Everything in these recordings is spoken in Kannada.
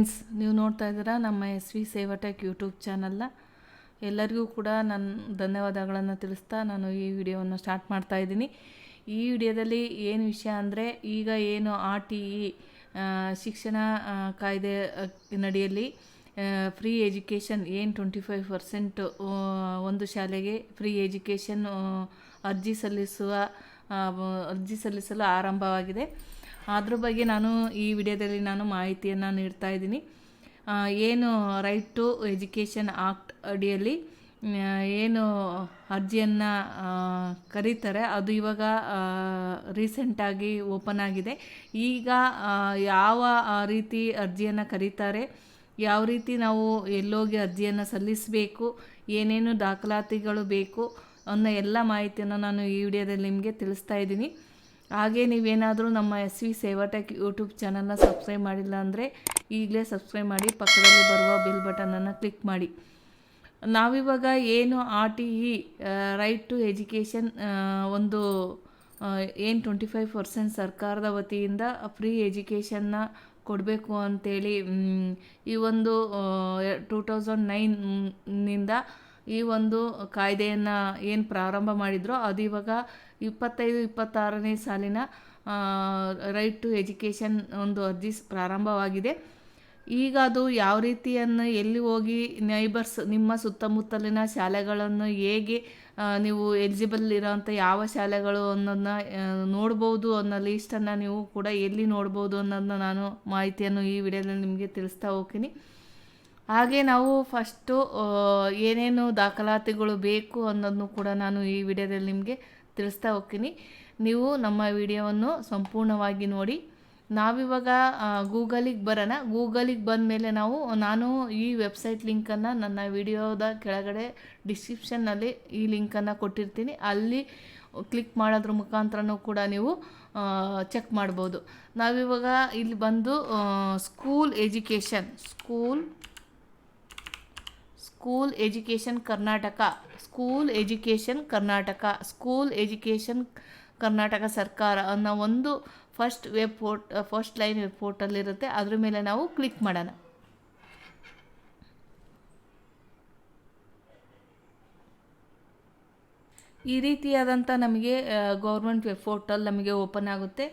ಫ್ರೆಂಡ್ಸ್, ನೀವು ನೋಡ್ತಾ ಇದ್ದೀರಾ ನಮ್ಮ ಎಸ್ ವಿ ಸೇವಟೆಕ್ ಯೂಟ್ಯೂಬ್ ಚಾನಲ್ನ. ಎಲ್ಲರಿಗೂ ಕೂಡ ನನ್ನ ಧನ್ಯವಾದಗಳನ್ನು ತಿಳಿಸ್ತಾ ನಾನು ಈ ವಿಡಿಯೋವನ್ನು ಸ್ಟಾರ್ಟ್ ಮಾಡ್ತಾ ಇದ್ದೀನಿ. ಈ ವಿಡಿಯೋದಲ್ಲಿ ಏನು ವಿಷಯ ಅಂದರೆ, ಈಗ ಏನು ಆರ್ ಟಿ ಇ ಶಿಕ್ಷಣ ಕಾಯ್ದೆ ನಡಿಯಲ್ಲಿ ಫ್ರೀ ಎಜುಕೇಷನ್ ಏನು ಟ್ವೆಂಟಿ ಫೈವ್ ಪರ್ಸೆಂಟು ಒಂದು ಶಾಲೆಗೆ ಫ್ರೀ ಎಜುಕೇಷನ್ ಅರ್ಜಿ ಸಲ್ಲಿಸುವ ಅರ್ಜಿ ಸಲ್ಲಿಸಲು ಆರಂಭವಾಗಿದೆ. ಅದ್ರ ಬಗ್ಗೆ ನಾನು ಈ ವಿಡಿಯೋದಲ್ಲಿ ನಾನು ಮಾಹಿತಿಯನ್ನು ನೀಡ್ತಾ ಇದ್ದೀನಿ. ಏನು ರೈಟ್ ಟು ಎಜುಕೇಷನ್ ಆಕ್ಟ್ ಅಡಿಯಲ್ಲಿ ಏನು ಅರ್ಜಿಯನ್ನು ಕರೀತಾರೆ, ಅದು ಇವಾಗ ರೀಸೆಂಟಾಗಿ ಓಪನ್ ಆಗಿದೆ. ಈಗ ಯಾವ ರೀತಿ ಅರ್ಜಿಯನ್ನು ಕರೀತಾರೆ, ಯಾವ ರೀತಿ ನಾವು ಎಲ್ಲೋಗಿ ಅರ್ಜಿಯನ್ನು ಸಲ್ಲಿಸಬೇಕು, ಏನೇನು ದಾಖಲಾತಿಗಳು ಬೇಕು ಅನ್ನೋ ಎಲ್ಲ ಮಾಹಿತಿಯನ್ನು ನಾನು ಈ ವಿಡಿಯೋದಲ್ಲಿ ನಿಮಗೆ ತಿಳಿಸ್ತಾ ಇದ್ದೀನಿ. ಹಾಗೆ ನೀವೇನಾದರೂ ನಮ್ಮ ಎಸ್ ವಿ ಸೇವಾಟೆಕ್ ಯೂಟ್ಯೂಬ್ ಚಾನಲ್ನ ಸಬ್ಸ್ಕ್ರೈಬ್ ಮಾಡಿಲ್ಲ ಅಂದರೆ ಈಗಲೇ ಸಬ್ಸ್ಕ್ರೈಬ್ ಮಾಡಿ ಪಕ್ಕದಲ್ಲಿ ಬರುವ ಬಿಲ್ ಬಟನನ್ನು ಕ್ಲಿಕ್ ಮಾಡಿ. ನಾವಿವಾಗ ಏನು R T E right to education ಒಂದು ಏನು ಟ್ವೆಂಟಿ ಫೈವ್ ಪರ್ಸೆಂಟ್ ಸರ್ಕಾರದ ವತಿಯಿಂದ ಫ್ರೀ ಎಜುಕೇಷನ್ನ ಕೊಡಬೇಕು ಅಂತೇಳಿ ಮ್, ಈ ಒಂದು ಟೂ ತೌಸಂಡ್ ನೈನ್ನಿಂದ ಈ ಒಂದು ಕಾಯ್ದೆಯನ್ನು ಏನು ಪ್ರಾರಂಭ ಮಾಡಿದ್ರೋ ಅದು ಇವಾಗ ಇಪ್ಪತ್ತೈದು, ಇಪ್ಪತ್ತಾರನೇ ಸಾಲಿನ ರೈಟ್ ಟು ಎಜುಕೇಷನ್ ಒಂದು ಅರ್ಜಿಸ್ ಪ್ರಾರಂಭವಾಗಿದೆ. ಈಗ ಅದು ಯಾವ ರೀತಿಯನ್ನು ಎಲ್ಲಿ ಹೋಗಿ ನೈಬರ್ಸ್ ನಿಮ್ಮ ಸುತ್ತಮುತ್ತಲಿನ ಶಾಲೆಗಳನ್ನು ಹೇಗೆ ನೀವು ಎಲಿಜಿಬಲ್ ಇರೋವಂಥ ಯಾವ ಶಾಲೆಗಳು ಅನ್ನೋದನ್ನ ನೋಡ್ಬೋದು ಅನ್ನೋ ಲೀಸ್ಟನ್ನು ನೀವು ಕೂಡ ಎಲ್ಲಿ ನೋಡ್ಬೋದು ಅನ್ನೋದನ್ನ ನಾನು ಮಾಹಿತಿಯನ್ನು ಈ ವಿಡಿಯೋದಲ್ಲಿ ನಿಮಗೆ ತಿಳಿಸ್ತಾ ಹೋಗ್ತೀನಿ. ಹಾಗೆ ನಾವು ಫಸ್ಟು ಏನೇನು ದಾಖಲಾತಿಗಳು ಬೇಕು ಅನ್ನೋದನ್ನು ಕೂಡ ನಾನು ಈ ವಿಡಿಯೋದಲ್ಲಿ ನಿಮಗೆ ತಿಳಿಸ್ತಾ ಹೋಗ್ತೀನಿ. ನೀವು ನಮ್ಮ ವಿಡಿಯೋವನ್ನು ಸಂಪೂರ್ಣವಾಗಿ ನೋಡಿ. ನಾವಿವಾಗ ಗೂಗಲಿಗೆ ಬರೋಣ. ಗೂಗಲಿಗೆ ಬಂದ ಮೇಲೆ ನಾವು, ನಾನು ಈ ವೆಬ್ಸೈಟ್ ಲಿಂಕನ್ನು ನನ್ನ ವಿಡಿಯೋದ ಕೆಳಗಡೆ ಡಿಸ್ಕ್ರಿಪ್ಷನ್ನಲ್ಲಿ ಈ ಲಿಂಕನ್ನು ಕೊಟ್ಟಿರ್ತೀನಿ. ಅಲ್ಲಿ ಕ್ಲಿಕ್ ಮಾಡೋದ್ರ ಮುಖಾಂತರನೂ ಕೂಡ ನೀವು ಚೆಕ್ ಮಾಡ್ಬೋದು. ನಾವಿವಾಗ ಇಲ್ಲಿ ಬಂದು school education, school school education Karnataka school education Karnataka school education Karnataka ಸರ್ಕಾರ ಅನ್ನೋ ಒಂದು first web port first line web ಪೋರ್ಟಲ್ಲಿರುತ್ತೆ ಅದ್ರ ಮೇಲೆ ನಾವು ಕ್ಲಿಕ್ ಮಾಡೋಣ. ಈ ರೀತಿಯಾದಂಥ ನಮಗೆ ಗೌರ್ಮೆಂಟ್ ವೆಬ್ ಪೋರ್ಟಲ್ ನಮಗೆ ಓಪನ್ ಆಗುತ್ತೆ.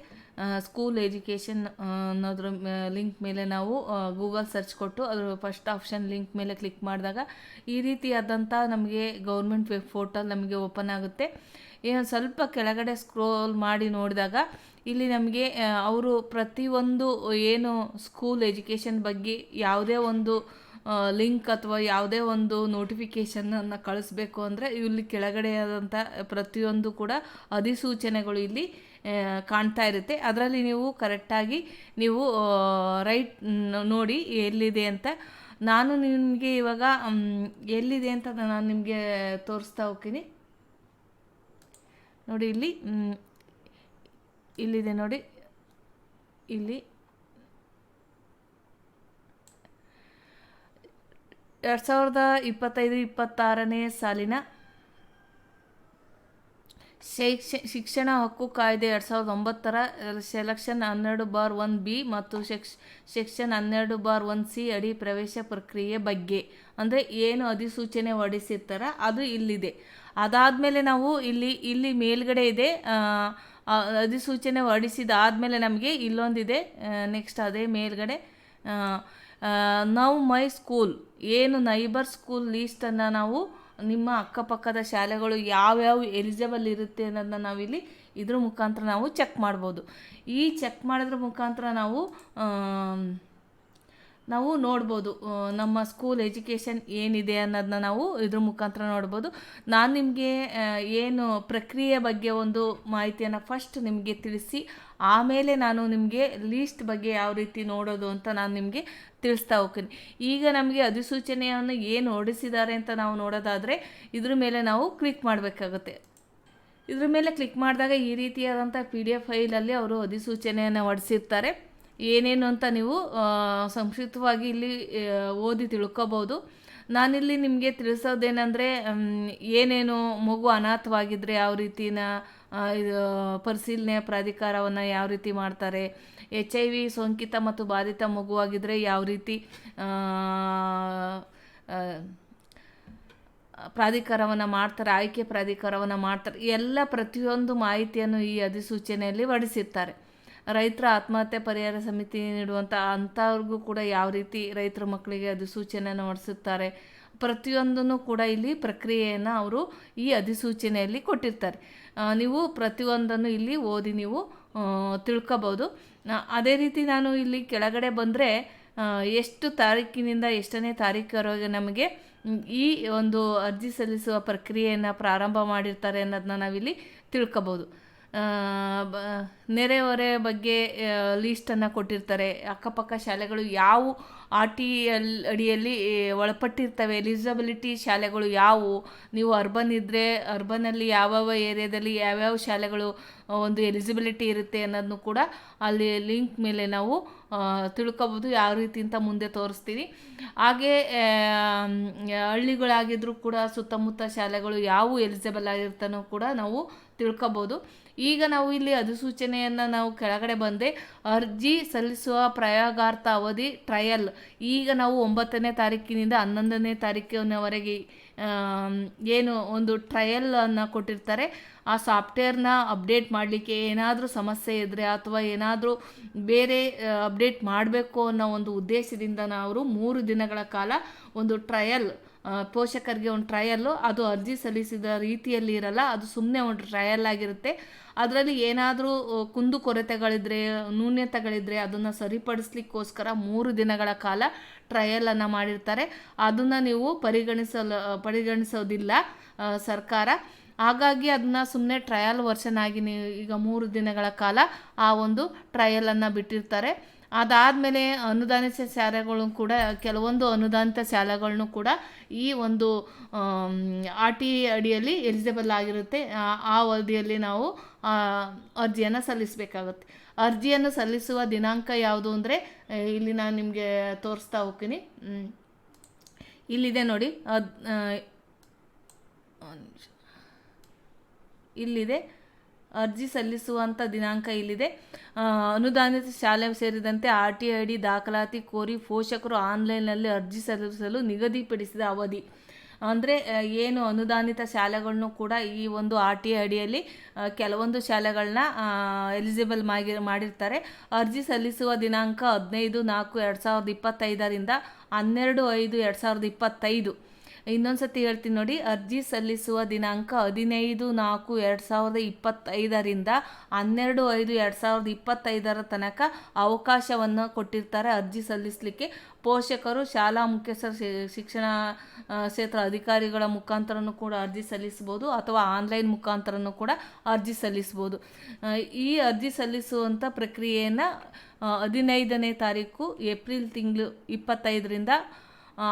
ಸ್ಕೂಲ್ ಎಜುಕೇಷನ್ ಅನ್ನೋದ್ರ ಲಿಂಕ್ ಮೇಲೆ ನಾವು ಗೂಗಲ್ ಸರ್ಚ್ ಕೊಟ್ಟು ಅದರ ಫಸ್ಟ್ ಆಪ್ಷನ್ ಲಿಂಕ್ ಮೇಲೆ ಕ್ಲಿಕ್ ಮಾಡಿದಾಗ ಈ ರೀತಿಯಾದಂಥ ನಮಗೆ ಗೌರ್ಮೆಂಟ್ ವೆಬ್ ಪೋರ್ಟಲ್ ನಮಗೆ ಓಪನ್ ಆಗುತ್ತೆ. ಸ್ವಲ್ಪ ಕೆಳಗಡೆ ಸ್ಕ್ರೋಲ್ ಮಾಡಿ ನೋಡಿದಾಗ ಇಲ್ಲಿ ನಮಗೆ ಅವರು ಪ್ರತಿಯೊಂದು ಏನು ಸ್ಕೂಲ್ ಎಜುಕೇಷನ್ ಬಗ್ಗೆ ಯಾವುದೇ ಒಂದು ಲಿಂಕ್ ಅಥವಾ ಯಾವುದೇ ಒಂದು ನೋಟಿಫಿಕೇಷನನ್ನು ಕಳಿಸ್ಬೇಕು ಅಂದರೆ ಇಲ್ಲಿ ಕೆಳಗಡೆ ಆದಂಥ ಪ್ರತಿಯೊಂದು ಕೂಡ ಅಧಿಸೂಚನೆಗಳು ಇಲ್ಲಿ ಕಾಣ್ತಾ ಇರುತ್ತೆ. ಅದರಲ್ಲಿ ನೀವು ಕರೆಕ್ಟಾಗಿ ನೀವು ರೈಟ್ ನೋಡಿ ಎಲ್ಲಿದೆ ಅಂತ. ನಾನು ನಿಮಗೆ ಇವಾಗ ಎಲ್ಲಿದೆ ಅಂತ ನಾನು ನಿಮಗೆ ತೋರಿಸ್ತಾ ಹೋಗ್ತೀನಿ. ನೋಡಿ ಇಲ್ಲಿ ಇಲ್ಲಿದೆ ನೋಡಿ. ಇಲ್ಲಿ. ಎರಡು ಸಾವಿರದ ಇಪ್ಪತ್ತೈದು, ಇಪ್ಪತ್ತಾರನೇ ಸಾಲಿನ ಶೈಕ್ಷ, ಶಿಕ್ಷಣ ಹಕ್ಕು ಕಾಯ್ದೆ ಎರಡು ಸಾವಿರದ ಒಂಬತ್ತರ ಸೆಲೆಕ್ಷನ್ ಹನ್ನೆರಡು ಬಾರ್ ಒನ್ ಬಿ ಮತ್ತು ಶೆಕ್ಷ್ ಸೆಕ್ಷನ್ ಹನ್ನೆರಡು ಬಾರ್ ಒನ್ ಸಿ ಅಡಿ ಪ್ರವೇಶ ಪ್ರಕ್ರಿಯೆ ಬಗ್ಗೆ. ಅಂದರೆ ಏನು ಅಧಿಸೂಚನೆ ಹೊರಡಿಸಿರ್ತಾರ ಅದು ಇಲ್ಲಿದೆ. ಅದಾದಮೇಲೆ ನಾವು ಇಲ್ಲಿ ಇಲ್ಲಿ ಮೇಲ್ಗಡೆ ಇದೆ ಅಧಿಸೂಚನೆ ಹೊರಡಿಸಿದ ಆದಮೇಲೆ ನಮಗೆ ಇಲ್ಲೊಂದಿದೆ ನೆಕ್ಸ್ಟ್ ಅದೇ ಮೇಲ್ಗಡೆ ನಾವು ಮೈ ಸ್ಕೂಲ್ ಏನು ನೈಬರ್ ಸ್ಕೂಲ್ ಲೀಸ್ಟನ್ನು ನಾವು ನಿಮ್ಮ ಅಕ್ಕಪಕ್ಕದ ಶಾಲೆಗಳು ಯಾವ್ಯಾವ ಎಲಿಜಿಬಲ್ ಇರುತ್ತೆ ಅನ್ನೋದನ್ನ ನಾವಿಲ್ಲಿ ಇದ್ರ ಮುಖಾಂತರ ನಾವು ಚೆಕ್ ಮಾಡ್ಬೋದು. ಈ ಚೆಕ್ ಮಾಡಿದ್ರ ಮುಖಾಂತರ ನಾವು ನಾವು ನೋಡ್ಬೋದು ನಮ್ಮ ಸ್ಕೂಲ್ ಎಜುಕೇಷನ್ ಏನಿದೆ ಅನ್ನೋದನ್ನ ನಾವು ಇದ್ರ ಮುಖಾಂತರ ನೋಡ್ಬೋದು. ನಾನು ನಿಮಗೆ ಏನು ಪ್ರಕ್ರಿಯೆ ಬಗ್ಗೆ ಒಂದು ಮಾಹಿತಿಯನ್ನು ಫಸ್ಟ್ ನಿಮಗೆ ತಿಳಿಸಿ ಆಮೇಲೆ ನಾನು ನಿಮಗೆ ಲೀಸ್ಟ್ ಬಗ್ಗೆ ಯಾವ ರೀತಿ ನೋಡೋದು ಅಂತ ನಾನು ನಿಮಗೆ ತಿಳಿಸ್ತಾ ಹೋಗ್ತೀನಿ. ಈಗ ನಮಗೆ ಅಧಿಸೂಚನೆಯನ್ನು ಏನು ಹೊರಡಿಸಿದ್ದಾರೆ ಅಂತ ನಾವು ನೋಡೋದಾದರೆ, ಇದ್ರ ಮೇಲೆ ನಾವು ಕ್ಲಿಕ್ ಮಾಡಬೇಕಾಗುತ್ತೆ. ಇದ್ರ ಮೇಲೆ ಕ್ಲಿಕ್ ಮಾಡಿದಾಗ ಈ ರೀತಿಯಾದಂಥ ಪಿ ಡಿ ಎಫ್ ಫೈಲಲ್ಲಿ ಅವರು ಅಧಿಸೂಚನೆಯನ್ನು ಹೊಡಿಸಿರ್ತಾರೆ ಏನೇನು ಅಂತ ನೀವು ಸಂಕ್ಷಿಪ್ತವಾಗಿ ಇಲ್ಲಿ ಓದಿ ತಿಳ್ಕೊಬೋದು. ನಾನಿಲ್ಲಿ ನಿಮಗೆ ತಿಳಿಸೋದೇನೆಂದರೆ ಏನೇನು ಮಗು ಅನಾಥವಾಗಿದ್ದರೆ ಯಾವ ರೀತಿನ ಇದು ಪರಿಶೀಲನೆ ಪ್ರಾಧಿಕಾರವನ್ನು ಯಾವ ರೀತಿ ಮಾಡ್ತಾರೆ ಎಚ್ ಐ ವಿ ಸೋಂಕಿತ ಮತ್ತು ಬಾಧಿತ ಮಗುವಾಗಿದ್ದರೆ ಯಾವ ರೀತಿ ಪ್ರಾಧಿಕಾರವನ್ನು ಮಾಡ್ತಾರೆ, ಆಯ್ಕೆ ಪ್ರಾಧಿಕಾರವನ್ನು ಮಾಡ್ತಾರೆ, ಎಲ್ಲ ಪ್ರತಿಯೊಂದು ಮಾಹಿತಿಯನ್ನು ಈ ಅಧಿಸೂಚನೆಯಲ್ಲಿ ಹೊಡಿಸಿರ್ತಾರೆ ರೈತರ ಆತ್ಮಹತ್ಯೆ ಪರಿಹಾರ ಸಮಿತಿ ನೀಡುವಂಥ ಅಂಥವ್ರಿಗೂ ಕೂಡ ಯಾವ ರೀತಿ ರೈತರ ಮಕ್ಕಳಿಗೆ ಅಧಿಸೂಚನೆಯನ್ನು ಹೊಡಿಸುತ್ತಾರೆ ಪ್ರತಿಯೊಂದನ್ನು ಕೂಡ ಇಲ್ಲಿ ಪ್ರಕ್ರಿಯೆಯನ್ನು ಅವರು ಈ ಅಧಿಸೂಚನೆಯಲ್ಲಿ ಕೊಟ್ಟಿರ್ತಾರೆ. ನೀವು ಪ್ರತಿಯೊಂದನ್ನು ಇಲ್ಲಿ ಓದಿ ನೀವು ತಿಳ್ಕೊಬೋದು. ಅದೇ ರೀತಿ ನಾನು ಇಲ್ಲಿ ಕೆಳಗಡೆ ಬಂದರೆ ಎಷ್ಟು ತಾರೀಕಿನಿಂದ ಎಷ್ಟನೇ ತಾರೀಕರವರೆಗೆ ನಮಗೆ ಈ ಒಂದು ಅರ್ಜಿ ಸಲ್ಲಿಸುವ ಪ್ರಕ್ರಿಯೆಯನ್ನು ಪ್ರಾರಂಭ ಮಾಡಿರ್ತಾರೆ ಅನ್ನೋದನ್ನ ನಾವಿಲ್ಲಿ ತಿಳ್ಕೊಬೋದು. ನೆರೆಹೊರೆ ಬಗ್ಗೆ ಲೀಸ್ಟನ್ನು ಕೊಟ್ಟಿರ್ತಾರೆ. ಅಕ್ಕಪಕ್ಕ ಶಾಲೆಗಳು ಯಾವ ಆರ್ ಟಿ ಎಲ್ ಅಡಿಯಲ್ಲಿ ಒಳಪಟ್ಟಿರ್ತವೆ. ಎಲಿಜಿಬಿಲಿಟಿ ಶಾಲೆಗಳು ಯಾವುವು? ನೀವು ಅರ್ಬನ್ ಇದ್ದರೆ ಅರ್ಬನಲ್ಲಿ ಯಾವ್ಯಾವ ಏರಿಯಾದಲ್ಲಿ ಯಾವ್ಯಾವ ಶಾಲೆಗಳು ಒಂದು ಎಲಿಜಿಬಿಲಿಟಿ ಇರುತ್ತೆ ಅನ್ನೋದನ್ನು ಕೂಡ ಅಲ್ಲಿ ಲಿಂಕ್ ಮೇಲೆ ನಾವು ತಿಳ್ಕೊಬೋದು, ಯಾವ ರೀತಿ ಅಂತ ಮುಂದೆ ತೋರಿಸ್ತೀವಿ. ಹಾಗೆ ಹಳ್ಳಿಗಳಾಗಿದ್ದರೂ ಕೂಡ ಸುತ್ತಮುತ್ತ ಶಾಲೆಗಳು ಯಾವ ಎಲಿಜಿಬಲ್ ಆಗಿರ್ತಾನೋ ಕೂಡ ನಾವು ತಿಳ್ಕೊಬೋದು. ಈಗ ನಾವು ಇಲ್ಲಿ ಅಧಿಸೂಚನೆಯನ್ನು ನಾವು ಕೆಳಗಡೆ ಬಂದೆ, ಅರ್ಜಿ ಸಲ್ಲಿಸುವ ಪ್ರಯೋಗಾರ್ಥ ಅವಧಿ ಟ್ರಯಲ್ ಈಗ ನಾವು ಒಂಬತ್ತನೇ ತಾರೀಕಿನಿಂದ ಹನ್ನೊಂದನೇ ತಾರೀಕಿನವರೆಗೆ ಏನು ಒಂದು ಟ್ರಯಲನ್ನು ಕೊಟ್ಟಿರ್ತಾರೆ. ಆ ಸಾಫ್ಟ್ವೇರ್ನ ಅಪ್ಡೇಟ್ ಮಾಡಲಿಕ್ಕೆ ಏನಾದರೂ ಸಮಸ್ಯೆ ಇದ್ದರೆ ಅಥವಾ ಏನಾದರೂ ಬೇರೆ ಅಪ್ಡೇಟ್ ಮಾಡಬೇಕು ಅನ್ನೋ ಒಂದು ಉದ್ದೇಶದಿಂದ ನಾವು ಮೂರು ದಿನಗಳ ಕಾಲ ಒಂದು ಟ್ರಯಲ್ ಪೋಷಕರಿಗೆ ಒಂದು ಟ್ರಯಲ್ಲು ಅದು ಅರ್ಜಿ ಸಲ್ಲಿಸಿದ ರೀತಿಯಲ್ಲಿ ಇರಲ್ಲ, ಅದು ಸುಮ್ಮನೆ ಒಂದು ಟ್ರಯಲ್ ಆಗಿರುತ್ತೆ. ಅದರಲ್ಲಿ ಏನಾದರೂ ಕುಂದು ಕೊರತೆಗಳಿದ್ರೆ, ನ್ಯೂನ್ಯತೆಗಳಿದ್ರೆ ಅದನ್ನು ಸರಿಪಡಿಸ್ಲಿಕ್ಕೋಸ್ಕರ ಮೂರು ದಿನಗಳ ಕಾಲ ಟ್ರಯಲನ್ನು ಮಾಡಿರ್ತಾರೆ. ಅದನ್ನು ನೀವು ಪರಿಗಣಿಸಲು, ಪರಿಗಣಿಸೋದಿಲ್ಲ ಸರ್ಕಾರ. ಹಾಗಾಗಿ ಅದನ್ನ ಸುಮ್ಮನೆ ಟ್ರಯಲ್ ವರ್ಷನ್ ಆಗಿ ನೀವು ಈಗ ಮೂರು ದಿನಗಳ ಕಾಲ ಆ ಒಂದು ಟ್ರಯಲನ್ನು ಬಿಟ್ಟಿರ್ತಾರೆ. ಅದಾದಮೇಲೆ ಅನುದಾನಿತ ಶಾಲೆಗಳು ಕೂಡ, ಕೆಲವೊಂದು ಅನುದಾನಿತ ಶಾಲೆಗಳನ್ನು ಕೂಡ ಈ ಒಂದು ಆರ್ ಟಿ ಅಡಿಯಲ್ಲಿ ಎಲಿಜಿಬಲ್ ಆಗಿರುತ್ತೆ. ಆ- ಅವಧಿಯಲ್ಲಿ ನಾವು ಅರ್ಜಿಯನ್ನು ಸಲ್ಲಿಸಬೇಕಾಗುತ್ತೆ. ಅರ್ಜಿಯನ್ನು ಸಲ್ಲಿಸುವ ದಿನಾಂಕ ಯಾವುದು ಅಂದರೆ ಇಲ್ಲಿ ನಾನು ನಿಮಗೆ ತೋರಿಸ್ತಾ ಹೋಗ್ತೀನಿ. ಇಲ್ಲಿದೆ ನೋಡಿ, ಅದ್. ಇಲ್ಲಿದೆ. ಅರ್ಜಿ ಸಲ್ಲಿಸುವಂಥ ದಿನಾಂಕ ಇಲ್ಲಿದೆ. ಅನುದಾನಿತ ಶಾಲೆ ಸೇರಿದಂತೆ ಆರ್ ಟಿ ಐ ಡಿ ದಾಖಲಾತಿ ಕೋರಿ ಪೋಷಕರು ಆನ್ಲೈನ್ನಲ್ಲಿ ಅರ್ಜಿ ಸಲ್ಲಿಸಲು ನಿಗದಿಪಡಿಸಿದ ಅವಧಿ. ಅಂದರೆ ಏನು ಅನುದಾನಿತ ಶಾಲೆಗಳನ್ನು ಕೂಡ ಈ ಒಂದು ಆರ್ ಟಿ ಅಡಿಯಲ್ಲಿ ಕೆಲವೊಂದು ಶಾಲೆಗಳನ್ನ ಎಲಿಜಿಬಲ್ ಮಾಡಿ ಮಾಡಿರ್ತಾರೆ. ಅರ್ಜಿ ಸಲ್ಲಿಸುವ ದಿನಾಂಕ ಹದಿನೈದು ನಾಲ್ಕು ಎರಡು ಸಾವಿರದ ಇಪ್ಪತ್ತೈದರಿಂದ ಹನ್ನೆರಡು ಐದು ಎರಡು ಸಾವಿರದ ಇಪ್ಪತ್ತೈದು. ಇನ್ನೊಂದು ಸತಿ ಹೇಳ್ತೀನಿ ನೋಡಿ, ಅರ್ಜಿ ಸಲ್ಲಿಸುವ ದಿನಾಂಕ ಹದಿನೈದು ನಾಲ್ಕು ಎರಡು ಸಾವಿರದ ಇಪ್ಪತ್ತೈದರಿಂದ ಹನ್ನೆರಡು ಐದು ಎರಡು ಸಾವಿರದ ಇಪ್ಪತ್ತೈದರ ತನಕ ಅವಕಾಶವನ್ನು ಕೊಟ್ಟಿರ್ತಾರೆ ಅರ್ಜಿ ಸಲ್ಲಿಸಲಿಕ್ಕೆ. ಪೋಷಕರು, ಶಾಲಾ ಮುಖ್ಯಸ್ಥರ ಶಿಕ್ಷಣ ಕ್ಷೇತ್ರ ಅಧಿಕಾರಿಗಳ ಮುಖಾಂತರನೂ ಕೂಡ ಅರ್ಜಿ ಸಲ್ಲಿಸ್ಬೋದು ಅಥವಾ ಆನ್ಲೈನ್ ಮುಖಾಂತರನೂ ಕೂಡ ಅರ್ಜಿ ಸಲ್ಲಿಸ್ಬೋದು ಈ ಅರ್ಜಿ ಸಲ್ಲಿಸುವಂಥ ಪ್ರಕ್ರಿಯೆಯನ್ನು ಹದಿನೈದನೇ ತಾರೀಕು ಏಪ್ರಿಲ್ ತಿಂಗಳು ಇಪ್ಪತ್ತೈದರಿಂದ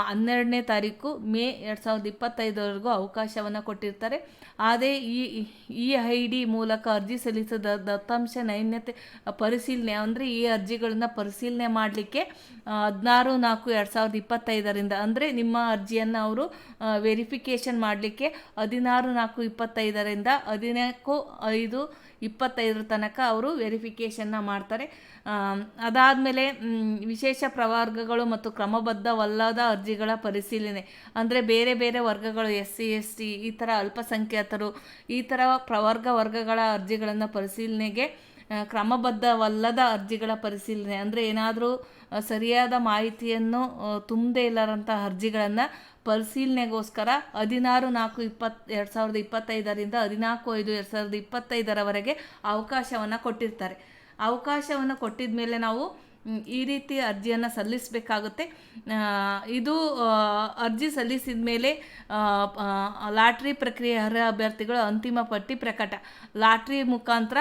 ಹನ್ನೆರಡನೇ ತಾರೀಕು ಮೇ ಎರಡು ಸಾವಿರದ ಇಪ್ಪತ್ತೈದರವರೆಗೂ ಅವಕಾಶವನ್ನು ಕೊಟ್ಟಿರ್ತಾರೆ. ಅದೇ ಈ ಈ ಐ ಡಿ ಮೂಲಕ ಅರ್ಜಿ ಸಲ್ಲಿಸಿದ ದತ್ತಾಂಶ ನೈನ್ಯತೆ ಪರಿಶೀಲನೆ, ಅಂದರೆ ಈ ಅರ್ಜಿಗಳನ್ನು ಪರಿಶೀಲನೆ ಮಾಡಲಿಕ್ಕೆ ಹದಿನಾರು ನಾಲ್ಕು ಎರಡು ಸಾವಿರದ ಇಪ್ಪತ್ತೈದರಿಂದ, ಅಂದರೆ ನಿಮ್ಮ ಅರ್ಜಿಯನ್ನು ಅವರು ವೆರಿಫಿಕೇಷನ್ ಮಾಡಲಿಕ್ಕೆ ಹದಿನಾರು ನಾಲ್ಕು ಇಪ್ಪತ್ತೈದರಿಂದ ಹದಿನಾಲ್ಕು ಐದು ಇಪ್ಪತ್ತೈದರ ತನಕ ಅವರು ವೆರಿಫಿಕೇಷನ್ನ ಮಾಡ್ತಾರೆ. ಅದಾದಮೇಲೆ ವಿಶೇಷ ಪ್ರವರ್ಗಗಳು ಮತ್ತು ಕ್ರಮಬದ್ಧವಲ್ಲದ ಅರ್ಜಿಗಳ ಪರಿಶೀಲನೆ. ಅಂದರೆ ಬೇರೆ ಬೇರೆ ವರ್ಗಗಳು, ಎಸ್ ಸಿ, ಎಸ್ ಟಿ, ಈ ಥರ ಅಲ್ಪಸಂಖ್ಯಾತರು, ಈ ಥರ ಪ್ರವರ್ಗ ವರ್ಗಗಳ ಅರ್ಜಿಗಳನ್ನು ಪರಿಶೀಲನೆಗೆ ಕ್ರಮಬದ್ಧವಲ್ಲದ ಅರ್ಜಿಗಳ ಪರಿಶೀಲನೆ. ಅಂದರೆ ಏನಾದರೂ ಸರಿಯಾದ ಮಾಹಿತಿಯನ್ನು ತುಂಬದೇ ಇಲ್ಲರಂಥ ಅರ್ಜಿಗಳನ್ನು ಪರಿಶೀಲನೆಗೋಸ್ಕರ ಹದಿನಾರು ನಾಲ್ಕು ಇಪ್ಪತ್ತು, ಎರಡು ಸಾವಿರದ ಇಪ್ಪತ್ತೈದರಿಂದ ಹದಿನಾಲ್ಕು ಐದು, ಎರಡು ಸಾವಿರದ ಇಪ್ಪತ್ತೈದರವರೆಗೆ ಅವಕಾಶವನ್ನು ಕೊಟ್ಟಿರ್ತಾರೆ. ಅವಕಾಶವನ್ನು ಕೊಟ್ಟಿದ ಮೇಲೆ ನಾವು ಈ ರೀತಿ ಅರ್ಜಿಯನ್ನು ಸಲ್ಲಿಸಬೇಕಾಗುತ್ತೆ. ಇದು ಅರ್ಜಿ ಸಲ್ಲಿಸಿದ ಮೇಲೆ ಲಾಟ್ರಿ ಪ್ರಕ್ರಿಯೆ ಅರ್ಹ ಅಭ್ಯರ್ಥಿಗಳು ಅಂತಿಮ ಪಟ್ಟಿ ಪ್ರಕಟ. ಲಾಟ್ರಿ ಮುಖಾಂತರ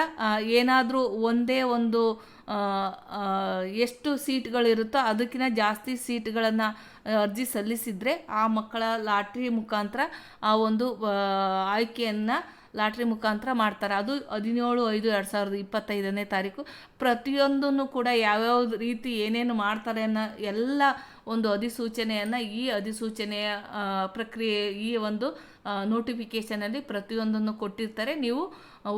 ಏನಾದರೂ ಒಂದೇ ಒಂದು ಎಷ್ಟು ಸೀಟ್ಗಳಿರುತ್ತೋ ಅದಕ್ಕಿಂತ ಜಾಸ್ತಿ ಸೀಟ್ಗಳನ್ನು ಅರ್ಜಿ ಸಲ್ಲಿಸಿದರೆ ಆ ಮಕ್ಕಳ ಲಾಟ್ರಿ ಮುಖಾಂತರ ಆ ಒಂದು ಆಯ್ಕೆಯನ್ನು ಲಾಟ್ರಿ ಮುಖಾಂತರ ಮಾಡ್ತಾರೆ. ಅದು ಹದಿನೇಳು, ಐದು, ಎರಡು ಸಾವಿರದ ಇಪ್ಪತ್ತೈದನೇ ತಾರೀಕು. ಪ್ರತಿಯೊಂದನ್ನು ಕೂಡ ಯಾವ್ಯಾವ ರೀತಿ ಏನೇನು ಮಾಡ್ತಾರೆ ಅನ್ನೋ ಎಲ್ಲ ಒಂದು ಅಧಿಸೂಚನೆಯನ್ನು ಈ ಅಧಿಸೂಚನೆಯ ಪ್ರಕ್ರಿಯೆ, ಈ ಒಂದು ನೋಟಿಫಿಕೇಷನಲ್ಲಿ ಪ್ರತಿಯೊಂದನ್ನು ಕೊಟ್ಟಿರ್ತಾರೆ. ನೀವು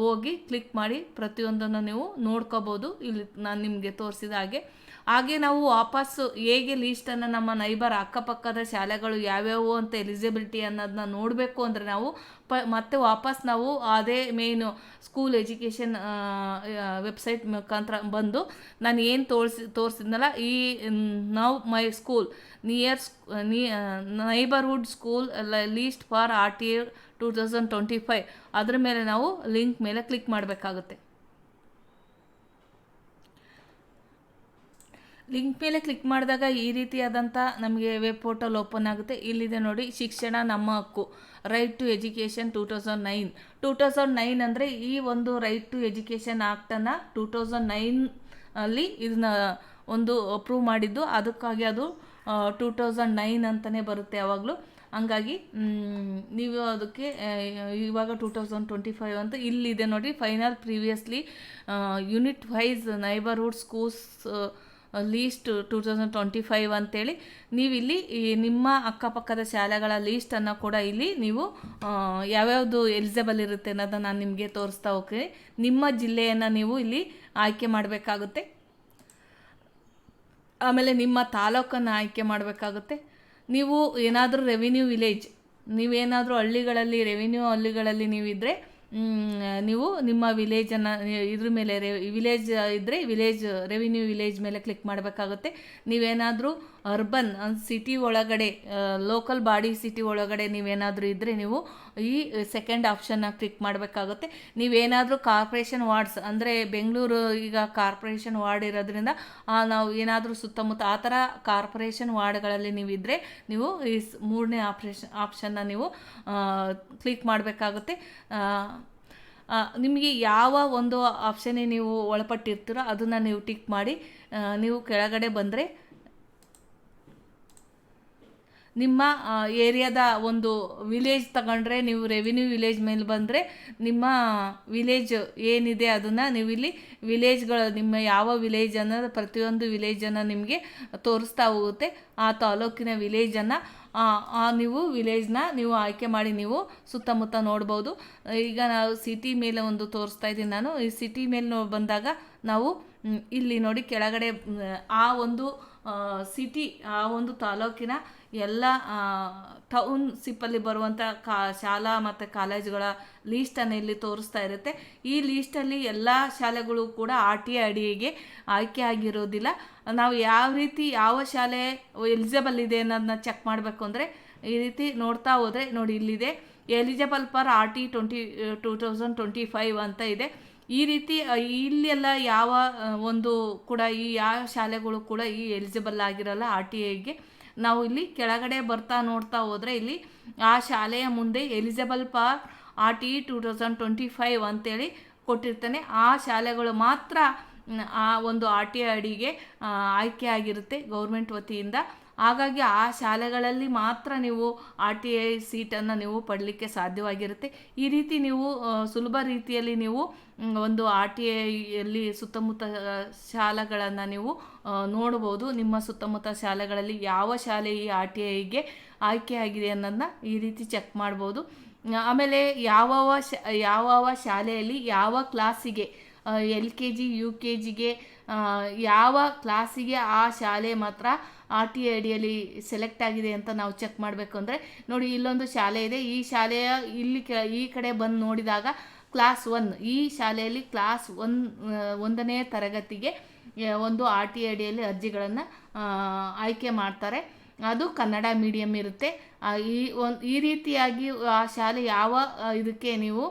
ಹೋಗಿ ಕ್ಲಿಕ್ ಮಾಡಿ ಪ್ರತಿಯೊಂದನ್ನು ನೀವು ನೋಡ್ಕೋಬೋದು. ಇಲ್ಲಿ ನಾನು ನಿಮಗೆ ತೋರಿಸಿದ ಹಾಗೆ. ಹಾಗೆ ನಾವು ವಾಪಸ್ಸು ಹೇಗೆ ಲೀಸ್ಟನ್ನು ನಮ್ಮ ನೈಬರ್ ಅಕ್ಕಪಕ್ಕದ ಶಾಲೆಗಳು ಯಾವ್ಯಾವು ಅಂತ ಎಲಿಜಿಬಿಲಿಟಿ ಅನ್ನೋದನ್ನ ನೋಡಬೇಕು ಅಂದರೆ ನಾವು ಪ, ಮತ್ತೆ ವಾಪಸ್ ನಾವು ಅದೇ ಮೇಯ್ನು ಸ್ಕೂಲ್ ಎಜುಕೇಷನ್ ವೆಬ್ಸೈಟ್ ಮುಖಾಂತರ ಬಂದು ನಾನು ಏನು ತೋರಿಸಿ, ತೋರಿಸಿದ್ನಲ್ಲ ಈ now my school near neighbourhood school list for R T A two thousand twenty five ಅದ್ರ ಮೇಲೆ ನಾವು ಲಿಂಕ್ ಮೇಲೆ ಕ್ಲಿಕ್ ಮಾಡಬೇಕಾಗುತ್ತೆ. ಲಿಂಕ್ ಮೇಲೆ ಕ್ಲಿಕ್ ಮಾಡಿದಾಗ ಈ ರೀತಿಯಾದಂಥ ನಮಗೆ ವೆಬ್ ಪೋರ್ಟಲ್ ಓಪನ್ ಆಗುತ್ತೆ. ಇಲ್ಲಿದೆ ನೋಡಿ, ಶಿಕ್ಷಣ ನಮ್ಮ ಹಕ್ಕು. Right to education two thousand nine two thousand nine ಅಂದರೆ ಈ ಒಂದು ರೈಟ್ ಟು ಎಜುಕೇಷನ್ ಆ್ಯಕ್ಟನ್ನು ಟೂ ತೌಸಂಡ್ ನೈನ್ ಅಲ್ಲಿ ಇದನ್ನ ಒಂದು ಅಪ್ರೂವ್ ಮಾಡಿದ್ದು. ಅದಕ್ಕಾಗಿ ಅದು ಟೂ ತೌಸಂಡ್ ನೈನ್ ಅಂತಲೇ ಬರುತ್ತೆ ಯಾವಾಗಲೂ. ಹಂಗಾಗಿ ನೀವು ಅದಕ್ಕೆ ಇವಾಗ ಟೂ ತೌಸಂಡ್ ಟ್ವೆಂಟಿ ಫೈವ್ ಅಂತ ಇಲ್ಲಿದೆ ನೋಡಿ final previously unit wise neighbourhood schools list two thousand twenty five ಅಂತೇಳಿ, ನೀವು ಇಲ್ಲಿ ಈ ನಿಮ್ಮ ಅಕ್ಕಪಕ್ಕದ ಶಾಲೆಗಳ ಲೀಸ್ಟನ್ನು ಕೂಡ ಇಲ್ಲಿ ನೀವು ಯಾವ್ಯಾವುದು ಎಲಿಜಿಬಲ್ ಇರುತ್ತೆ ಅನ್ನೋದನ್ನು ನಾನು ನಿಮಗೆ ತೋರಿಸ್ತಾ ಹೋಗ್ತೀನಿ. ನಿಮ್ಮ ಜಿಲ್ಲೆಯನ್ನು ನೀವು ಇಲ್ಲಿ ಆಯ್ಕೆ ಮಾಡಬೇಕಾಗುತ್ತೆ. ಆಮೇಲೆ ನಿಮ್ಮ ತಾಲೂಕನ್ನು ಆಯ್ಕೆ ಮಾಡಬೇಕಾಗುತ್ತೆ. ನೀವು ಏನಾದರೂ ರೆವಿನ್ಯೂ ವಿಲೇಜ್ ನೀವೇನಾದರೂ ಹಳ್ಳಿಗಳಲ್ಲಿ ರೆವಿನ್ಯೂ ಹಳ್ಳಿಗಳಲ್ಲಿ ನೀವಿದ್ದರೆ ನೀವು ನಿಮ್ಮ ವಿಲೇಜನ್ನು ಇದ್ರ ಮೇಲೆ ರೆ ವಿಲೇಜ್ ಇದ್ದರೆ ವಿಲೇಜ್ ರೆವಿನ್ಯೂ ವಿಲೇಜ್ ಮೇಲೆ ಕ್ಲಿಕ್ ಮಾಡಬೇಕಾಗುತ್ತೆ. ನೀವೇನಾದರೂ ಅರ್ಬನ್ ಸಿಟಿ ಒಳಗಡೆ ಲೋಕಲ್ ಬಾಡಿ ಸಿಟಿ ಒಳಗಡೆ ನೀವೇನಾದರೂ ಇದ್ದರೆ ನೀವು ಈ ಸೆಕೆಂಡ್ ಆಪ್ಷನ್ನ ಕ್ಲಿಕ್ ಮಾಡಬೇಕಾಗುತ್ತೆ. ನೀವೇನಾದರೂ ಕಾರ್ಪೊರೇಷನ್ ವಾರ್ಡ್ಸ್ ಅಂದರೆ ಬೆಂಗಳೂರು ಈಗ ಕಾರ್ಪೊರೇಷನ್ ವಾರ್ಡ್ ಇರೋದ್ರಿಂದ ನಾವು ಏನಾದರೂ ಸುತ್ತಮುತ್ತ ಆ ಥರ ಕಾರ್ಪೊರೇಷನ್ ವಾರ್ಡ್ಗಳಲ್ಲಿ ನೀವಿದ್ದರೆ ನೀವು ಈ ಮೂರನೇ ಆಪ್ರೇಷನ್ ಆಪ್ಷನ್ನ ನೀವು ಕ್ಲಿಕ್ ಮಾಡಬೇಕಾಗುತ್ತೆ. ನಿಮಗೆ ಯಾವ ಒಂದು ಆಪ್ಷನ್ನೇ ನೀವು ಒಳಪಟ್ಟಿರ್ತೀರೋ ಅದನ್ನು ನೀವು ಟಿಕ್ ಮಾಡಿ ನೀವು ಕೆಳಗಡೆ ಬಂದರೆ ನಿಮ್ಮ ಏರಿಯಾದ ಒಂದು ವಿಲೇಜ್ ತಗೊಂಡ್ರೆ ನೀವು ರೆವಿನ್ಯೂ ವಿಲೇಜ್ ಮೇಲೆ ಬಂದರೆ ನಿಮ್ಮ ವಿಲೇಜ್ ಏನಿದೆ ಅದನ್ನು ನೀವು ಇಲ್ಲಿ ವಿಲೇಜ್ಗಳು ನಿಮ್ಮ ಯಾವ ವಿಲೇಜ್ ಅನ್ನೋದು ಪ್ರತಿಯೊಂದು ವಿಲೇಜನ್ನು ನಿಮಗೆ ತೋರಿಸ್ತಾ ಹೋಗುತ್ತೆ. ಆ ತಾಲೂಕಿನ ವಿಲೇಜನ್ನು ನೀವು ವಿಲೇಜ್ನ ನೀವು ಆಯ್ಕೆ ಮಾಡಿ ನೀವು ಸುತ್ತಮುತ್ತ ನೋಡ್ಬೋದು. ಈಗ ನಾವು ಸಿಟಿ ಮೇಲೆ ಒಂದು ತೋರಿಸ್ತಾ ಇದ್ದೀನಿ ನಾನು. ಈ ಸಿಟಿ ಮೇಲೆ ಬಂದಾಗ ನಾವು ಇಲ್ಲಿ ನೋಡಿ ಕೆಳಗಡೆ, ಆ ಒಂದು ಸಿಟಿ ಆ ಒಂದು ತಾಲೂಕಿನ ಎಲ್ಲ ಟೌನ್ಶಿಪ್ಪಲ್ಲಿ ಬರುವಂಥ ಕಾ, ಶಾಲಾ ಮತ್ತು ಕಾಲೇಜುಗಳ ಲೀಸ್ಟನ್ನು ಇಲ್ಲಿ ತೋರಿಸ್ತಾ ಇರುತ್ತೆ. ಈ ಲೀಸ್ಟಲ್ಲಿ ಎಲ್ಲ ಶಾಲೆಗಳು ಕೂಡ ಆರ್ ಟಿ ಅಡಿಗೆ ಆಯ್ಕೆ ಆಗಿರೋದಿಲ್ಲ. ನಾವು ಯಾವ ರೀತಿ, ಯಾವ ಶಾಲೆ ಎಲಿಜಿಬಲ್ ಇದೆ ಅನ್ನೋದನ್ನ ಚೆಕ್ ಮಾಡಬೇಕು ಅಂದರೆ ಈ ರೀತಿ ನೋಡ್ತಾ ಹೋದರೆ ನೋಡಿ ಇಲ್ಲಿದೆ. Eligible for R T twenty two thousand twenty five ಅಂತ ಇದೆ. ಈ ರೀತಿ ಇಲ್ಲೆಲ್ಲ ಯಾವ ಒಂದು ಕೂಡ ಈ ಯಾವ ಶಾಲೆಗಳು ಕೂಡ ಈ ಎಲಿಜಿಬಲ್ ಆಗಿರಲ್ಲ ಆರ್ ಟಿ ಐಗೆ ನಾವು ಇಲ್ಲಿ ಕೆಳಗಡೆ ಬರ್ತಾ ನೋಡ್ತಾ ಹೋದರೆ ಇಲ್ಲಿ ಆ ಶಾಲೆಯ ಮುಂದೆ eligible for R T two thousand twenty five ಅಂತೇಳಿ ಕೊಟ್ಟಿರ್ತಾನೆ. ಆ ಶಾಲೆಗಳು ಮಾತ್ರ ಆ ಒಂದು ಆರ್ ಟಿ ಅಡಿಗೆ ಆ, ಆಯ್ಕೆ ಆಗಿರುತ್ತೆ ಗೌರ್ಮೆಂಟ್ ವತಿಯಿಂದ. ಹಾಗಾಗಿ ಆ ಶಾಲೆಗಳಲ್ಲಿ ಮಾತ್ರ ನೀವು ಆರ್ ಟಿ ಐ ಸೀಟನ್ನು ನೀವು ಪಡಲಿಕ್ಕೆ ಸಾಧ್ಯವಾಗಿರುತ್ತೆ. ಈ ರೀತಿ ನೀವು ಸುಲಭ ರೀತಿಯಲ್ಲಿ ನೀವು ಒಂದು ಆರ್ ಟಿ ಐಯಲ್ಲಿ ಸುತ್ತಮುತ್ತ ಶಾಲೆಗಳನ್ನು ನೀವು ನೋಡಬಹುದು. ನಿಮ್ಮ ಸುತ್ತಮುತ್ತ ಶಾಲೆಗಳಲ್ಲಿ ಯಾವ ಶಾಲೆ ಈ ಆರ್ ಟಿ ಐಗೆ ಆಯ್ಕೆಯಾಗಿದೆ ಅನ್ನೋದನ್ನ ಈ ರೀತಿ ಚೆಕ್ ಮಾಡ್ಬೋದು. ಆಮೇಲೆ ಯಾವ ಯಾವ ಶಾಲೆಯಲ್ಲಿ ಯಾವ ಕ್ಲಾಸಿಗೆ L K G, U K ಜಿಗೆ ಯಾವ ಕ್ಲಾಸಿಗೆ ಆ ಶಾಲೆ ಮಾತ್ರ ಆರ್ ಟಿ ಅಡಿಯಲ್ಲಿ ಸೆಲೆಕ್ಟ್ ಆಗಿದೆ ಅಂತ ನಾವು ಚೆಕ್ ಮಾಡಬೇಕು ಅಂದರೆ, ನೋಡಿ ಇಲ್ಲೊಂದು ಶಾಲೆ ಇದೆ. ಈ ಶಾಲೆಯ ಇಲ್ಲಿ ಕೆ, ಈ ಕಡೆ ಬಂದು ನೋಡಿದಾಗ ಕ್ಲಾಸ್ ಒನ್, ಈ ಶಾಲೆಯಲ್ಲಿ ಕ್ಲಾಸ್ ಒನ್ ಒಂದನೇ ತರಗತಿಗೆ ಒಂದು ಆರ್ ಟಿ ಅಡಿಯಲ್ಲಿ ಅರ್ಜಿಗಳನ್ನು ಆಯ್ಕೆ ಮಾಡ್ತಾರೆ. ಅದು ಕನ್ನಡ ಮೀಡಿಯಮ್ ಇರುತ್ತೆ. ಈ ಒಂದು ಈ ರೀತಿಯಾಗಿ ಆ ಶಾಲೆ ಯಾವ ಇದಕ್ಕೆ ನೀವು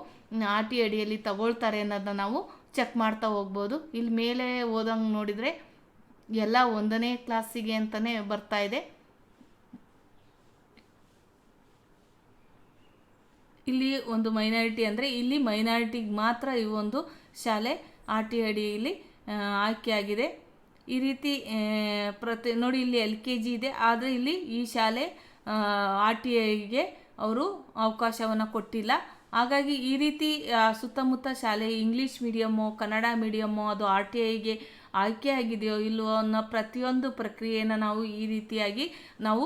ಆರ್ ಟಿ ಅಡಿಯಲ್ಲಿ ತಗೊಳ್ತಾರೆ ಅನ್ನೋದನ್ನ ನಾವು ಚೆಕ್ ಮಾಡ್ತಾ ಹೋಗ್ಬೋದು. ಇಲ್ಲಿ ಮೇಲೆ ಹೋದಂಗೆ ನೋಡಿದರೆ ಎಲ್ಲ ಒಂದನೇ ಕ್ಲಾಸಿಗೆ ಅಂತಲೇ ಬರ್ತಾ ಇದೆ. ಇಲ್ಲಿ ಒಂದು ಮೈನಾರಿಟಿ ಅಂದರೆ ಇಲ್ಲಿ ಮೈನಾರಿಟಿಗೆ ಮಾತ್ರ ಈ ಒಂದು ಶಾಲೆ ಆರ್ ಟಿ ಅಡಿಯಲ್ಲಿ ಆಯ್ಕೆಯಾಗಿದೆ ಈ ರೀತಿ ಪ್ರತಿ, ನೋಡಿ ಇಲ್ಲಿ ಎಲ್ ಕೆ ಜಿ ಇದೆ. ಆದರೆ ಇಲ್ಲಿ ಈ ಶಾಲೆ ಆರ್ ಟಿ ಐಗೆ ಅವರು ಅವಕಾಶವನ್ನು ಕೊಟ್ಟಿಲ್ಲ. ಹಾಗಾಗಿ ಈ ರೀತಿ ಸುತ್ತಮುತ್ತ ಶಾಲೆ ಇಂಗ್ಲೀಷ್ ಮೀಡಿಯಮ್ಮು ಕನ್ನಡ ಮೀಡಿಯಮ್ಮು ಅದು ಆರ್ ಟಿ ಐಗೆ ಆಯ್ಕೆ ಆಗಿದೆಯೋ ಇಲ್ವೋ ಅನ್ನೋ ಪ್ರತಿಯೊಂದು ಪ್ರಕ್ರಿಯೆಯನ್ನು ನಾವು ಈ ರೀತಿಯಾಗಿ ನಾವು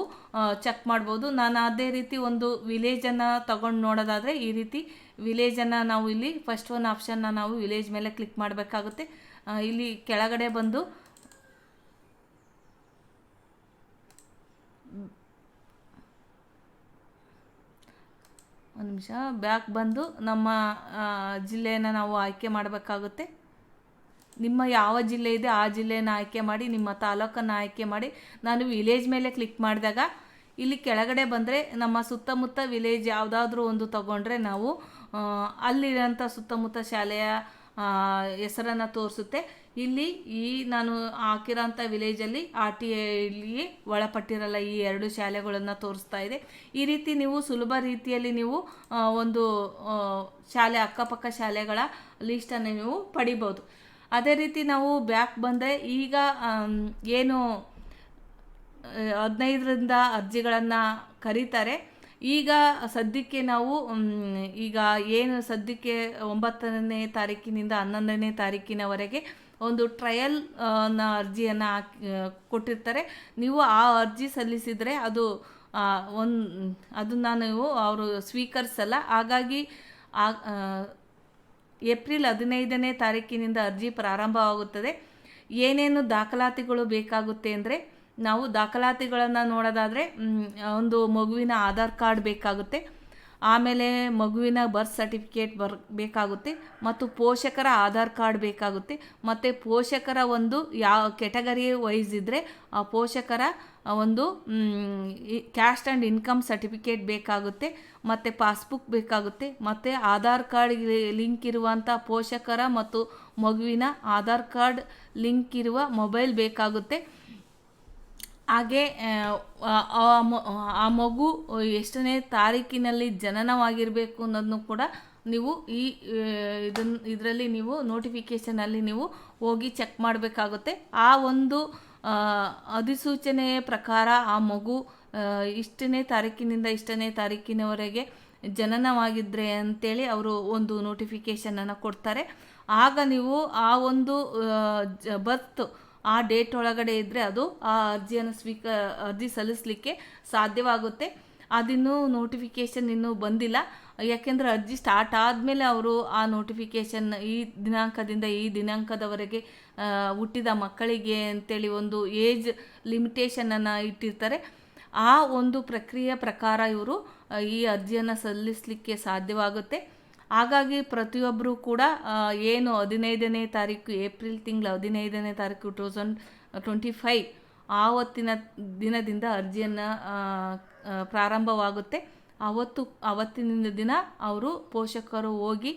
ಚೆಕ್ ಮಾಡ್ಬೋದು. ನಾನು ಅದೇ ರೀತಿ ಒಂದು ವಿಲೇಜನ್ನು ತಗೊಂಡು ನೋಡೋದಾದರೆ ಈ ರೀತಿ ವಿಲೇಜನ್ನು ನಾವು ಇಲ್ಲಿ ಫಸ್ಟ್ ಒನ್ ಆಪ್ಷನ್ನ ನಾವು ವಿಲೇಜ್ ಮೇಲೆ ಕ್ಲಿಕ್ ಮಾಡಬೇಕಾಗುತ್ತೆ. ಇಲ್ಲಿ ಕೆಳಗಡೆ ಬಂದು ಒಂದು ನಿಮಿಷ ಬ್ಯಾಕ್ ಬಂದು ನಮ್ಮ ಜಿಲ್ಲೆಯನ್ನು ನಾವು ಆಯ್ಕೆ ಮಾಡಬೇಕಾಗುತ್ತೆ. ನಿಮ್ಮ ಯಾವ ಜಿಲ್ಲೆ ಇದೆ, ಆ ಜಿಲ್ಲೆಯನ್ನು ಆಯ್ಕೆ ಮಾಡಿ, ನಿಮ್ಮ ತಾಲೂಕನ್ನು ಆಯ್ಕೆ ಮಾಡಿ ನಾನು ವಿಲೇಜ್ ಮೇಲೆ ಕ್ಲಿಕ್ ಮಾಡಿದಾಗ ಇಲ್ಲಿ ಕೆಳಗಡೆ ಬಂದರೆ ನಮ್ಮ ಸುತ್ತಮುತ್ತ ವಿಲೇಜ್ ಯಾವುದಾದ್ರೂ ಒಂದು ತಗೊಂಡ್ರೆ ನಾವು ಅಲ್ಲಿರೋಂಥ ಸುತ್ತಮುತ್ತ ಶಾಲೆಯ ಹೆಸರನ್ನು ತೋರಿಸುತ್ತೆ. ಇಲ್ಲಿ ಈ ನಾನು ಹಾಕಿರೋಂಥ ವಿಲೇಜಲ್ಲಿ ಆರ್ ಟಿ ಐಲಿ ಒಳಪಟ್ಟಿರಲ್ಲ ಈ ಎರಡು ಶಾಲೆಗಳನ್ನು ತೋರಿಸ್ತಾ ಇದೆ. ಈ ರೀತಿ ನೀವು ಸುಲಭ ರೀತಿಯಲ್ಲಿ ನೀವು ಒಂದು ಶಾಲೆ ಅಕ್ಕಪಕ್ಕ ಶಾಲೆಗಳ ಲೀಸ್ಟನ್ನು ನೀವು ಪಡಿಬೋದು ಅದೇ ರೀತಿ ನಾವು ಬ್ಯಾಕ್ ಬಂದರೆ ಈಗ ಏನು ಹದಿನೈದರಿಂದ ಅರ್ಜಿಗಳನ್ನು ಕರೀತಾರೆ. ಈಗ ಸದ್ಯಕ್ಕೆ ನಾವು ಈಗ ಏನು ಸದ್ಯಕ್ಕೆ ಒಂಬತ್ತನೇ ತಾರೀಕಿನಿಂದ ಹನ್ನೊಂದನೇ ತಾರೀಕಿನವರೆಗೆ ಒಂದು ಟ್ರಯಲ್ನ ಅರ್ಜಿಯನ್ನು ಕೊಟ್ಟಿರ್ತಾರೆ. ನೀವು ಆ ಅರ್ಜಿ ಸಲ್ಲಿಸಿದರೆ ಅದು ಒಂದು ಅದನ್ನು ನೀವು ಅವರು ಸ್ವೀಕರಿಸಲ್ಲ. ಹಾಗಾಗಿ ಆ, ಏಪ್ರಿಲ್ ಹದಿನೈದನೇ ತಾರೀಕಿನಿಂದ ಅರ್ಜಿ ಪ್ರಾರಂಭವಾಗುತ್ತದೆ. ಏನೇನು ದಾಖಲಾತಿಗಳು ಬೇಕಾಗುತ್ತೆ ಅಂದರೆ, ನಾವು ದಾಖಲಾತಿಗಳನ್ನು ನೋಡೋದಾದರೆ ಒಂದು ಮಗುವಿನ ಆಧಾರ್ ಕಾರ್ಡ್ ಬೇಕಾಗುತ್ತೆ. ಆಮೇಲೆ ಮಗುವಿನ ಬರ್ತ್ ಸರ್ಟಿಫಿಕೇಟ್ ಬರ್, ಬೇಕಾಗುತ್ತೆ ಮತ್ತು ಪೋಷಕರ ಆಧಾರ್ ಕಾರ್ಡ್ ಬೇಕಾಗುತ್ತೆ. ಮತ್ತು ಪೋಷಕರ ಒಂದು ಯಾವ ಕೆಟಗರಿ ವೈಸ್ ಇದ್ದರೆ ಆ, ಪೋಷಕರ ಒಂದು ಕ್ಯಾಸ್ಟ್ ಆ್ಯಂಡ್ ಇನ್ಕಮ್ ಸರ್ಟಿಫಿಕೇಟ್ ಬೇಕಾಗುತ್ತೆ. ಮತ್ತು ಪಾಸ್ಬುಕ್ ಬೇಕಾಗುತ್ತೆ. ಮತ್ತು ಆಧಾರ್ ಕಾರ್ಡ್ ಲಿಂಕ್ ಇರುವಂಥ ಪೋಷಕರ ಮತ್ತು ಮಗುವಿನ ಆಧಾರ್ ಕಾರ್ಡ್ ಲಿಂಕ್ ಇರುವ ಮೊಬೈಲ್ ಬೇಕಾಗುತ್ತೆ. ಹಾಗೆ ಆ, ಮಗು ಎಷ್ಟನೇ ತಾರೀಕಿನಲ್ಲಿ ಜನನವಾಗಿರಬೇಕು ಅನ್ನೋದನ್ನು ಕೂಡ ನೀವು ಈ ಇದನ್ನು ಇದರಲ್ಲಿ ನೀವು ನೋಟಿಫಿಕೇಷನಲ್ಲಿ ನೀವು ಹೋಗಿ ಚೆಕ್ ಮಾಡಬೇಕಾಗುತ್ತೆ. ಆ ಒಂದು ಅಧಿಸೂಚನೆಯ ಪ್ರಕಾರ ಆ ಮಗು ಇಷ್ಟನೇ ತಾರೀಕಿನಿಂದ ಇಷ್ಟನೇ ತಾರೀಕಿನವರೆಗೆ ಜನನವಾಗಿದ್ದರೆ ಅಂತೇಳಿ ಅವರು ಒಂದು ನೋಟಿಫಿಕೇಷನನ್ನು ಕೊಡ್ತಾರೆ. ಆಗ ನೀವು ಆ ಒಂದು ಬರ್ತ್ ಆ ಡೇಟ್ ಒಳಗಡೆ ಇದ್ದರೆ ಅದು ಆ ಅರ್ಜಿಯನ್ನು ಸ್ವೀಕ, ಅರ್ಜಿ ಸಲ್ಲಿಸಲಿಕ್ಕೆ ಸಾಧ್ಯವಾಗುತ್ತೆ. ಅದಿನ್ನೂ ನೋಟಿಫಿಕೇಷನ್ ಇನ್ನೂ ಬಂದಿಲ್ಲ. ಯಾಕೆಂದರೆ ಅರ್ಜಿ ಸ್ಟಾರ್ಟ್ ಆದಮೇಲೆ ಅವರು ಆ ನೋಟಿಫಿಕೇಷನ್ ಈ ದಿನಾಂಕದಿಂದ ಈ ದಿನಾಂಕದವರೆಗೆ ಹುಟ್ಟಿದ ಮಕ್ಕಳಿಗೆ ಅಂತೇಳಿ ಒಂದು ಏಜ್ ಲಿಮಿಟೇಷನನ್ನು ಇಟ್ಟಿರ್ತಾರೆ. ಆ ಒಂದು ಪ್ರಕ್ರಿಯೆ ಪ್ರಕಾರ ಇವರು ಈ ಅರ್ಜಿಯನ್ನು ಸಲ್ಲಿಸಲಿಕ್ಕೆ ಸಾಧ್ಯವಾಗುತ್ತೆ. ಹಾಗಾಗಿ ಪ್ರತಿಯೊಬ್ಬರೂ ಕೂಡ ಏನು ಹದಿನೈದನೇ ತಾರೀಕು, ಏಪ್ರಿಲ್ ತಿಂಗಳು ಹದಿನೈದನೇ ತಾರೀಕು ಟೂ ತೌಸಂಡ್ ಟ್ವೆಂಟಿ ಫೈವ್ ಆವತ್ತಿನ ದಿನದಿಂದ ಅರ್ಜಿಯನ್ನು ಪ್ರಾರಂಭವಾಗುತ್ತೆ. ಅವತ್ತು ಅವತ್ತಿನ ದಿನ ಅವರು ಪೋಷಕರು ಹೋಗಿ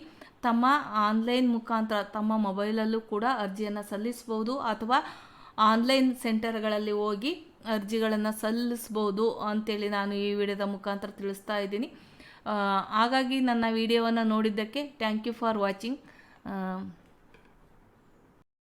ತಮ್ಮ ಆನ್ಲೈನ್ ಮುಖಾಂತರ ತಮ್ಮ ಮೊಬೈಲಲ್ಲೂ ಕೂಡ ಅರ್ಜಿಯನ್ನು ಸಲ್ಲಿಸ್ಬೋದು ಅಥವಾ ಆನ್ಲೈನ್ ಸೆಂಟರ್ಗಳಲ್ಲಿ ಹೋಗಿ ಅರ್ಜಿಗಳನ್ನು ಸಲ್ಲಿಸ್ಬೋದು ಅಂತೇಳಿ ನಾನು ಈ ವಿಡಿಯೋದ ಮುಖಾಂತರ ತಿಳಿಸ್ತಾ ಇದ್ದೀನಿ. ಹಾಗಾಗಿ ನನ್ನ ವಿಡಿಯೋವನ್ನು ನೋಡಿದ್ದಕ್ಕೆ ಥ್ಯಾಂಕ್ ಯು ಫಾರ್ ವಾಚಿಂಗ್